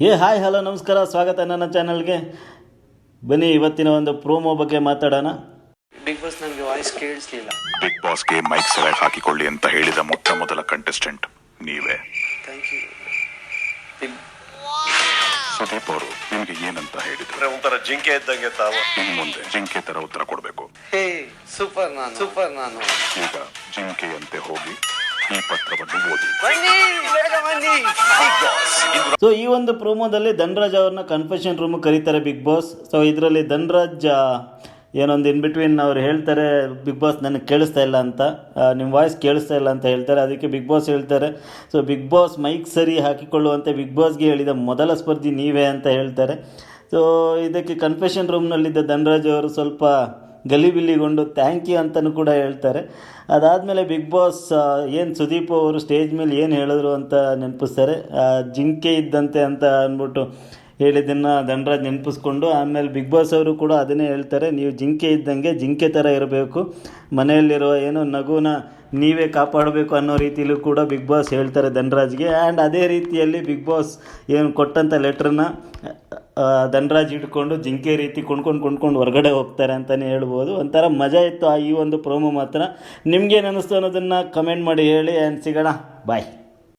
ಏ hi hello ನಮಸ್ಕಾರ ಸ್ವಾಗತ ನನ್ನ ಚಾನಲ್ಗೆ. ಬನ್ನಿ ಇವತ್ತಿನ ಒಂದು ಪ್ರೋಮೋ ಬಗ್ಗೆ ಮಾತಾಡೋಣ. ಬಿಗ್ ಬಾಸ್ ನನಗೆ ವಾಯ್ಸ್ ಕೇಳಿಸ್ಲಿಲ್ಲ. ಬಿಗ್ ಬಾಸ್ಗೆ ಮೈಕ್ ಸೆಲೆಕ್ಟ್ ಹಾಕಿಕೊಳ್ಳಿ ಅಂತ ಹೇಳಿದ ಮೊತ್ತ ಮೊದಲ ಕಂಟೆಸ್ಟೆಂಟ್ ನೀವೇ. ಥ್ಯಾಂಕ್ ಯು ಬಿಗ್ ಸುದೀಪ್ ಅವರು ನಿಮಗೆ ಏನಂತ ಹೇಳಿದ್ರು? ಒಂಥರ ಜಿಂಕೆ ಇದ್ದಂಗೆ ತಾವು. ನಿಮ್ಮ ಮುಂದೆ ಜಿಂಕೆ ತರ ಉತ್ತರ ಕೊಡಬೇಕು. ಹೇ ಸೂಪರ್ ನಾನು. ಸೂಪರ್ ನಾನು. ಈಗ ಜಿಂಕೆಯಂತೆ ಹೋಗಿ ಈ ಪತ್ರವನ್ನು ಓದಿ. ಬನ್ನಿ ಬೇಗ ಬನ್ನಿ ಸೊ ಈ ಒಂದು ಪ್ರೋಮೋದಲ್ಲಿ ಧನ್ರಾಜ್ ಅವ್ರನ್ನ ಕನ್ಫೆಷನ್ ರೂಮ್ ಕರೀತಾರೆ ಬಿಗ್ ಬಾಸ್ ಸೊ ಇದರಲ್ಲಿ ಧನ್ರಾಜ್ ಏನೊಂದು ಇನ್ ಬಿಟ್ವೀನ್ ಅವ್ರು ಹೇಳ್ತಾರೆ ಬಿಗ್ ಬಾಸ್ ನನಗೆ ಕೇಳಿಸ್ತಾ ಇಲ್ಲ ಅಂತ. ನಿಮ್ಮ ವಾಯ್ಸ್ ಕೇಳಿಸ್ತಾ ಇಲ್ಲ ಅಂತ ಹೇಳ್ತಾರೆ. ಅದಕ್ಕೆ ಬಿಗ್ ಬಾಸ್ ಹೇಳ್ತಾರೆ. ಸೊ ಬಿಗ್ ಬಾಸ್ ಮೈಕ್ ಸರಿ ಹಾಕಿಕೊಳ್ಳುವಂತೆ ಬಿಗ್ ಬಾಸ್ಗೆ ಹೇಳಿದ ಮೊದಲ ಸ್ಪರ್ಧಿ ನೀವೇ ಅಂತ ಹೇಳ್ತಾರೆ. ಸೊ ಇದಕ್ಕೆ ಕನ್ಫೆಷನ್ ರೂಮ್ನಲ್ಲಿದ್ದ ಧನ್ರಾಜ್ ಅವರು ಸ್ವಲ್ಪ ಗಲಿಬಿಲಿಗೊಂಡು ಥ್ಯಾಂಕ್ ಯು ಅಂತಲೂ ಕೂಡ ಹೇಳ್ತಾರೆ. ಅದಾದಮೇಲೆ ಬಿಗ್ ಬಾಸ್ ಏನು ಸುದೀಪ್ ಅವರು ಸ್ಟೇಜ್ ಮೇಲೆ ಏನು ಹೇಳಿದ್ರು ಅಂತ ನೆನಪಿಸ್ತಾರೆ. ಜಿಂಕೆ ಇದ್ದಂತೆ ಅಂತ ಅಂದ್ಬಿಟ್ಟು ಹೇಳಿದ್ದನ್ನು ಧನರಾಜ್ ನೆನಪಿಸ್ಕೊಂಡು, ಆಮೇಲೆ ಬಿಗ್ ಬಾಸ್ ಅವರು ಕೂಡ ಅದನ್ನೇ ಹೇಳ್ತಾರೆ, ನೀವು ಜಿಂಕೆ ಇದ್ದಂಗೆ ಜಿಂಕೆ ಥರ ಇರಬೇಕು. ಮನೆಯಲ್ಲಿರುವ ಏನೋ ನಗುನ ನೀವೇ ಕಾಪಾಡಬೇಕು ಅನ್ನೋ ರೀತಿಯಲ್ಲೂ ಕೂಡ ಬಿಗ್ ಬಾಸ್ ಹೇಳ್ತಾರೆ ಧನರಾಜ್ಗೆ. ಆ್ಯಂಡ್ ಅದೇ ರೀತಿಯಲ್ಲಿ ಬಿಗ್ ಬಾಸ್ ಏನು ಕೊಟ್ಟಂಥ ಲೆಟ್ರನ್ನ ಧನರಾಜ್ ಇಟ್ಕೊಂಡು ಜಿಂಕೆ ರೀತಿ ಕೊಂಡ್ಕೊಂಡು ಕೊಂಡ್ಕೊಂಡು ಹೊರಗಡೆ ಹೋಗ್ತಾರೆ ಅಂತಲೇ ಹೇಳ್ಬೋದು. ಒಂಥರ ಮಜಾ ಇತ್ತು ಆ ಈ ಒಂದು ಪ್ರೋಮೋ ಮಾತ್ರ. ನಿಮ್ಗೇನು ಅನ್ನಿಸ್ತು ಅನ್ನೋದನ್ನು ಕಮೆಂಟ್ ಮಾಡಿ ಹೇಳಿ ಆ್ಯಂಡ್ ಸಿಗೋಣ. ಬಾಯ್